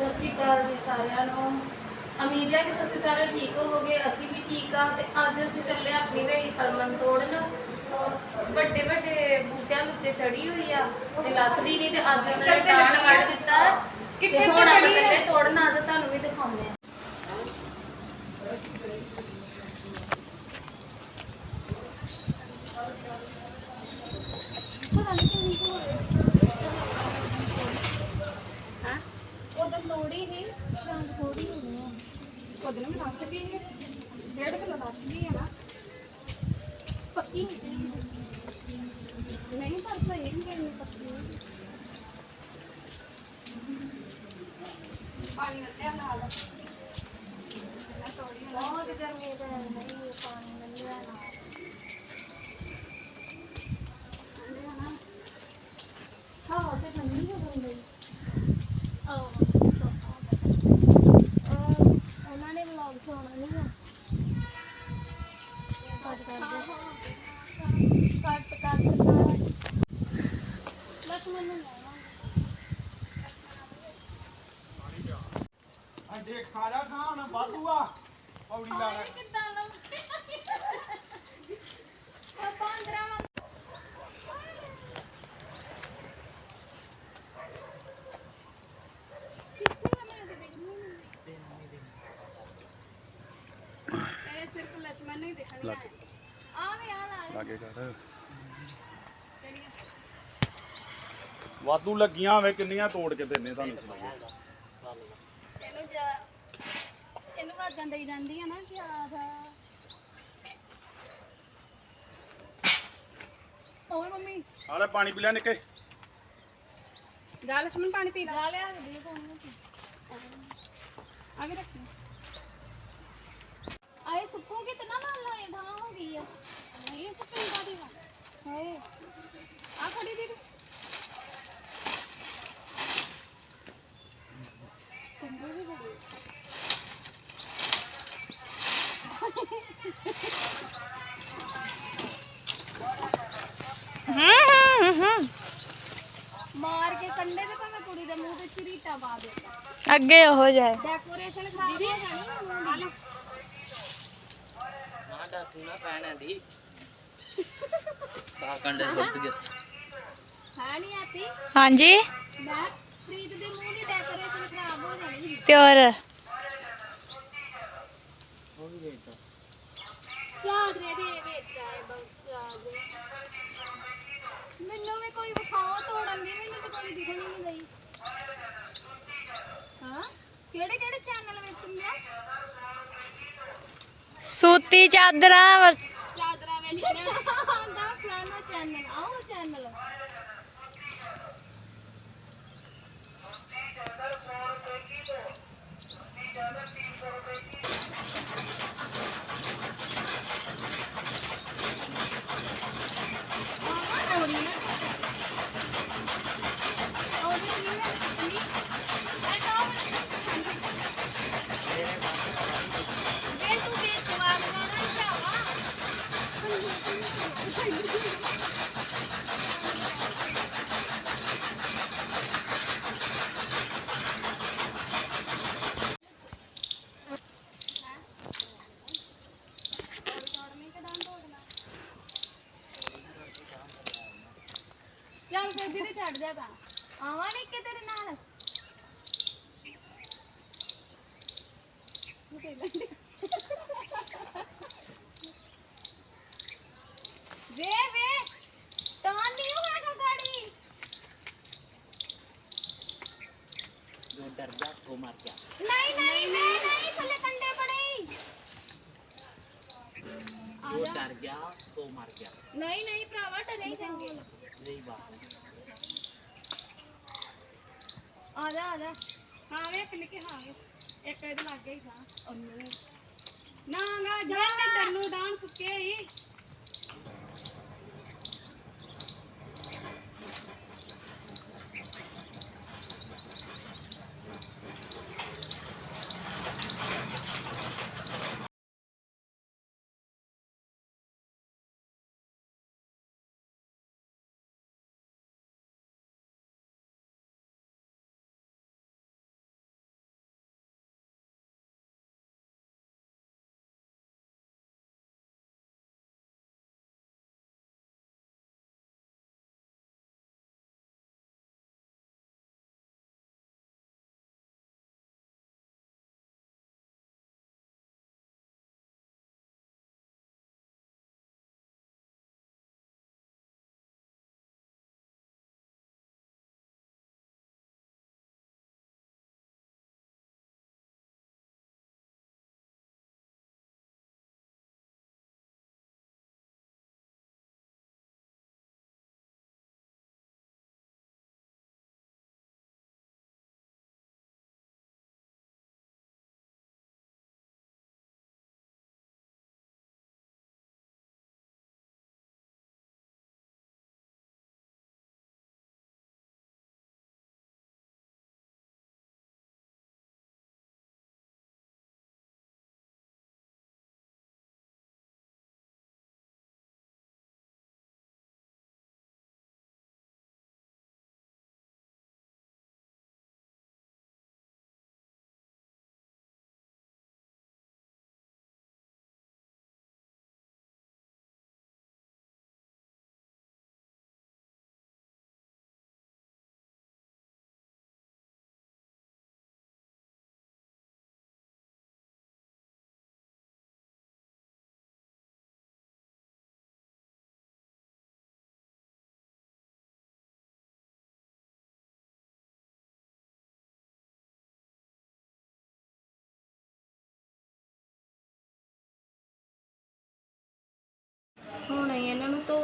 ਸਤਿ ਸ਼੍ਰੀ ਅਕਾਲ ਜੀ ਸਾਰਿਆਂ ਨੂੰ। ਉਮੀਦ ਹੈ ਕਿ ਤੁਸੀਂ ਸਾਰੇ ਠੀਕ ਹੋਵੋਗੇ ਅਸੀਂ ਵੀ ਠੀਕ ਆ ਤੇ ਅੱਜ ਅਸੀਂ ਚੱਲੇ ਆਪਣੀ ਵੇਲੀ ਕਲਮਨ ਤੋੜਨ। ਵੱਡੇ ਵੱਡੇ ਬੂਟਿਆਂ ਉੱਤੇ ਚੜੀ ਹੋਈ ਆ ਤੇ ਲੱਥਦੀ ਨਹੀਂ ਤੇ ਅੱਜ ਉਹਨਾਂ ਨੇ ਟਾਣ ਕੱਢ ਦਿੱਤਾ ਤੇ ਹੁਣ ਆਪਾਂ ਚੱਲੇ ਤੋੜਨ ਅੱਜ ਤੁਹਾਨੂੰ ਵੀ ਦਿਖਾਉਂਦੇ ਆ ਪਤਾ ਨਹੀਂ ਕਿੰਨੀ ਕੁ ਹੋਵੇ ਹਾਂ ਉਦੋਂ ਲੋੜੀ ਨਹੀਂ ਸ਼ਾਮ ਥੋੜੀ ਹੋਣੀ ਆ ਉਹਦੇ ਨਾਲ ਲੱਗ ਗਈ ਹੈ ਡੇਢ ਕਿਲੋ ਲੱਗ ਗਈ ਹੈ ਨਾ ਪੱਕੀ ਨਹੀਂ ਨਹੀਂ ਪਰ ਸਹੀ ਨਹੀਂ ਗਈ ਪੱਕੀ ਪਾਣੀ ਵਾਧੂ ਲੱਗੀਆਂ ਹੋਵੇ ਕਿੰਨੀਆਂ ਤੋੜ ਕੇ ਦਿੰਨੇ ਤੁਹਾਨੂੰ? ਇਹਨੂੰ ਜਾ ਇਹਨੂੰ ਵਾਜਾਂ ਦੇਈ ਜਾਂਦੀ ਆ ਨਾ ਪਿਆਰ ਓਏ ਮੰਮੀ? ਆਲੇ ਪਾਣੀ ਪੀ ਲੈ ਨਿੱਕੇ। ਲక్ష్ਮਣ ਪਾਣੀ ਪੀ ਲੈ। ਲਿਆ ਦੇ ਆਗੇ ਰੱਖੀ ਆਏ ਸੁੱਕੂ ਕਿਤਨਾ ਨਾਲ ਲਾਏ ਧਾਂ ਹੋ ਗਈ ਆ ਇਹ ਸਭ ਪਿੰਡਾ ਦੀ ਹਾਏ ਆ ਖੜੀ ਦੀ ਮਾਰ ਕੇ ਕੰਡੇ ਤੇ ਭਾਵੇਂ ਕੁੜੀ ਦੇ ਮੂੰਹ ਤੇ ਚਰੀਟਾ ਪਾ ਦੇ ਅੱਗੇ ਹੋ ਜਾਏ ਡੈਕੋਰੇਸ਼ਨ ਖਰਾਬ ਹੋ ਜਾਣੀ ਮੂੰਹ ਦੀ ਮਾਂਡਾ ਤੂੰ ਨਾ ਪੈਣਾ ਦੀ ਤਾਂ ਕੰਡੇ ਸੁੱਟ ਗਿਆ ਹੈ ਨਹੀਂ ਆਤੀ ਹਾਂਜੀ ਮੈਂ ਪ੍ਰੀਤ ਦੇ ਮੂੰਹ ਦੀ ਡੈਕੋਰੇਸ਼ਨ ਖਰਾਬ ਹੋ ਜਾਣੀ ਤੇ ਹੋਰ ਉਹ ਵੀ ਵੇਚਦਾ ਚਾਦਰੇ ਦੇ ਵਿੱਚ ਆਏ ਬਸ ਮੈਨੂੰ ਵੀ ਕੋਈ ਵਿਖਾਓ, ਤੋੜਨ ਦੀ ਮੈਨੂੰ ਤਾਂ ਕੋਈ ਦਿਖਣ ਨਹੀਂ ਗਈ ਹਾਂ? ਕਿਹੜੇ ਕਿਹੜੇ ਚੈਨਲ ਵਿੱਚ ਮਿਲਿਆ ਸੂਤੀ ਚਾਦਰਾਂ ਚਾਦਰਾਂ ਵਿੱਚ ਆਂਦਾ ਫਲਾਣਾ ਚੈਨਲ ਆਹ ਚੈਨਲ ਚੱਲ ਫਿਰ ਦੀਦੀ ਛੱਡ ਜਾ ਤਾਂ ਆਵਾਂ ਨਹੀਂ ਕਿ ਤੇਰੇ ਨਾਲ ਵੇ ਵੇ ਤਾਂ ਨਹੀਂ ਹੋਏਗਾ ਗਾੜੀ ਜੋ ਡਰ ਗਿਆ ਉਹ ਮਰ ਗਿਆ ਨਹੀਂ ਨਹੀਂ ਵੇ ਨਹੀਂ ਥੱਲੇ ਕੰਡੇ ਪੜੇ ਜੋ ਡਰ ਗਿਆ ਉਹ ਮਰ ਗਿਆ ਨਹੀਂ ਨਹੀਂ ਭਰਾਵਾ ਟਰੇ ਚੰਗੇ ਨਹੀਂ ਬਾਤ ਆ ਜਾ ਆ ਜਾ ਹਾਂ ਵੇਖ ਨਿੱਕੇ ਹਾਂ ਵੇ। ਇੱਕ ਇਹਦੇ ਲੱਗ ਗਈ ਥਾਂ। ਨਾ ਗਾ ਜਾ। ਤੈਨੂੰ ਡਾਂਸ ਸੁੱਕੇ ਹੀ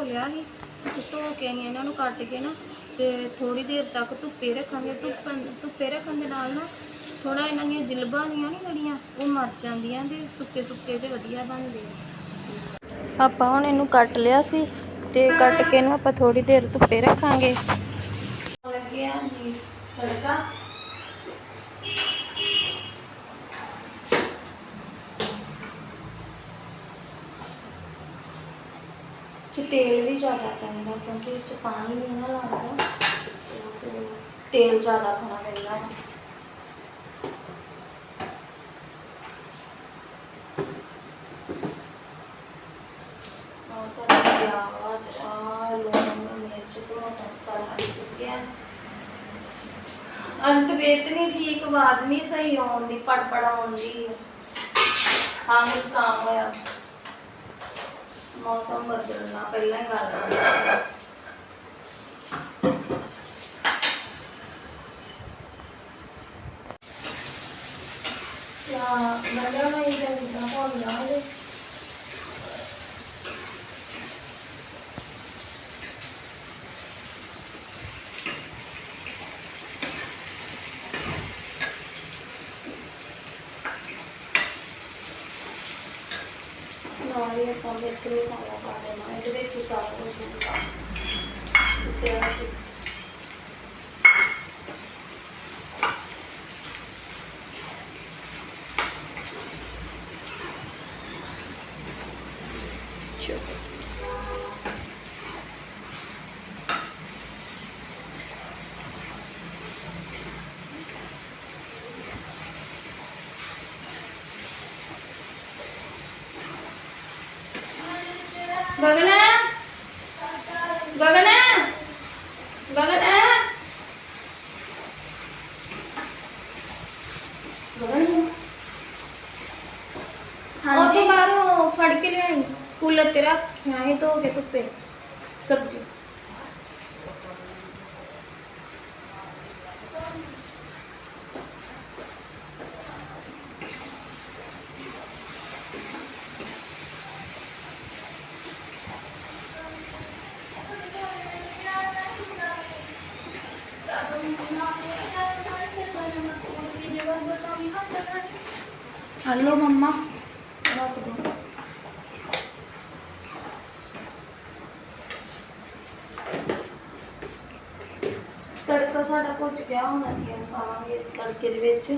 ਲਿਆ ਸੀ ਧੋ ਕੇ ਅਸੀਂ ਇਹਨਾਂ ਨੂੰ ਕੱਟ ਕੇ ਨਾ ਤੇ ਥੋੜੀ ਦੇਰ ਤੱਕ ਧੁੱਪੇ ਰੱਖਾਂਗੇ। ਧੁੱਪ ਧੁੱਪੇ ਰੱਖਣ ਦੇ ਨਾਲ ਨਾ ਥੋੜਾ ਇਹਨਾਂ ਦੀਆਂ ਜਿਲਬਾਂ ਦੀਆਂ ਨਹੀਂ ਜਿਹੜੀਆਂ, ਉਹ ਮਰ ਜਾਂਦੀਆਂ ਤੇ ਸੁੱਕੇ ਸੁੱਕੇ ਤੇ ਵਧੀਆ ਬਣਦੇ ਆ। ਆਪਾਂ ਹੁਣ ਇਹਨੂੰ ਕੱਟ ਲਿਆ ਸੀ ਤੇ ਕੱਟ ਕੇ ਇਹਨੂੰ ਆਪਾਂ ਥੋੜੀ ਦੇਰ ਧੁੱਪੇ ਰੱਖਾਂਗੇ। ਲੱਗਿਆ ਜੀ ਤੜਕਾ। ਚ ਤੇਲ ਵੀ ਜ਼ਿਆਦਾ ਪੈਂਦਾ ਕਿਉਂਕਿ ਇਹ ਚ ਪਾਣੀ ਵੀ ਨਾ ਲੱਗਦਾ। ਤੇਲ ਜ਼ਿਆਦਾ ਖਾਣਾ ਪੈਂਦਾ। ਵਾ। ਬਹੁਤ ਨਹੀਂ ਠੀਕ, ਆਵਾਜ਼ ਨਹੀਂ ਸਹੀ ਆਉਂਦੀ ਦੀ, ਪੜਪੜ ਦੀ। ਹਾਂ ਮੁਸਕਾਮ ਹੋਇਆ। ਮੌਸਮ ਬਦਲਣਾ ਪਹਿਲਾਂ ਹੀ ਗੱਲ ਹੋਈ ਯਾ ਮੈਂ ਕਿਹਾ ਇਹ ਤਾਂ ਨਾ ਹਲੇ ਨਾਲ ਹੀ ਆਪਾਂ ਵਿੱਚ ਵੀ ਮਸਾਲਾ ਪਾ ਦੇਣਾ ਇਹਦੇ ਵਿੱਚ ਹੀ ਸਾਰਾ ਕੁਝ ਹੁੰਦਾ ਤੇ ਅਸੀਂ ਗਗਨ ਗਗਨ ਗਗਨ ਗਗਨ ਉਹ ਤੋਂ ਬਾਹਰੋਂ ਫੜ ਕੇ ਲਿਆਈ ਕੂਲਰ ਤੇ ਰੱਖਿਆ ਹੈ ਧੋ ਕੇ ਧੁੱਪੇ ਹਲੋ ਮੰਮਾ। ਰੱਖ ਦੋ ਤੜਕਾ ਸਾਡਾ ਭੁੱਜ ਗਿਆ, ਹੁਣ ਅਸੀਂ ਇਹਨੂੰ ਪਾਵਾਂਗੇ ਤੜਕੇ ਦੇ ਵਿੱਚ।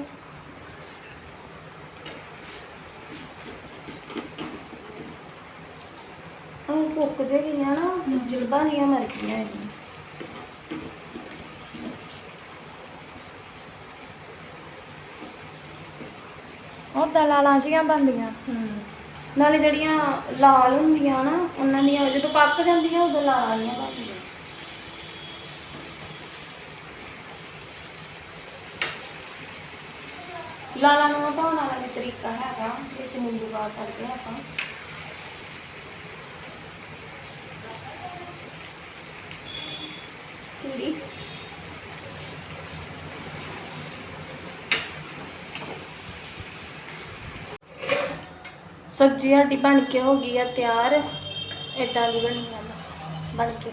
ਉਹ ਸੁੱਕ ਜੇ ਗਈਆਂ ਨਾ, ਜੁਲਬਾਂ ਨਹੀਂ ਮਰ ਗਈਆਂ ਹੈਗੀਆਂ ਉਹ ਦਲਾਲਾਂ ਜੀਆਂ ਬਣਦੀਆਂ। ਨਾਲੇ ਜਿਹੜੀਆਂ ਲਾਲ ਹੁੰਦੀਆਂ ਨਾ, ਉਹਨਾਂ ਦੀਆਂ ਜਦੋਂ ਪੱਕ ਜਾਂਦੀਆਂ, ਉਦੋਂ ਲਾਲ ਨਹੀਂ ਬਣਦੀਆਂ। ਲਾਲਾਂ ਨੂੰ ਹਟਾਉਣ ਵਾਲਾ ਵੀ ਤਰੀਕਾ ਹੈਗਾ ਵਿੱਚ ਨਿੰਬੂ ਪਾ ਸਕਦੇ ਹਾਂ ਆਪਾਂ। ਕਿਹੜੀ? ਸਬਜ਼ੀ ਸਾਡੀ ਬਣ ਕੇ ਹੋ ਗਈ ਆ ਤਿਆਰ ਇਦਾਂ ਦੀ ਬਣੀ ਆ ਬਣ ਕੇ।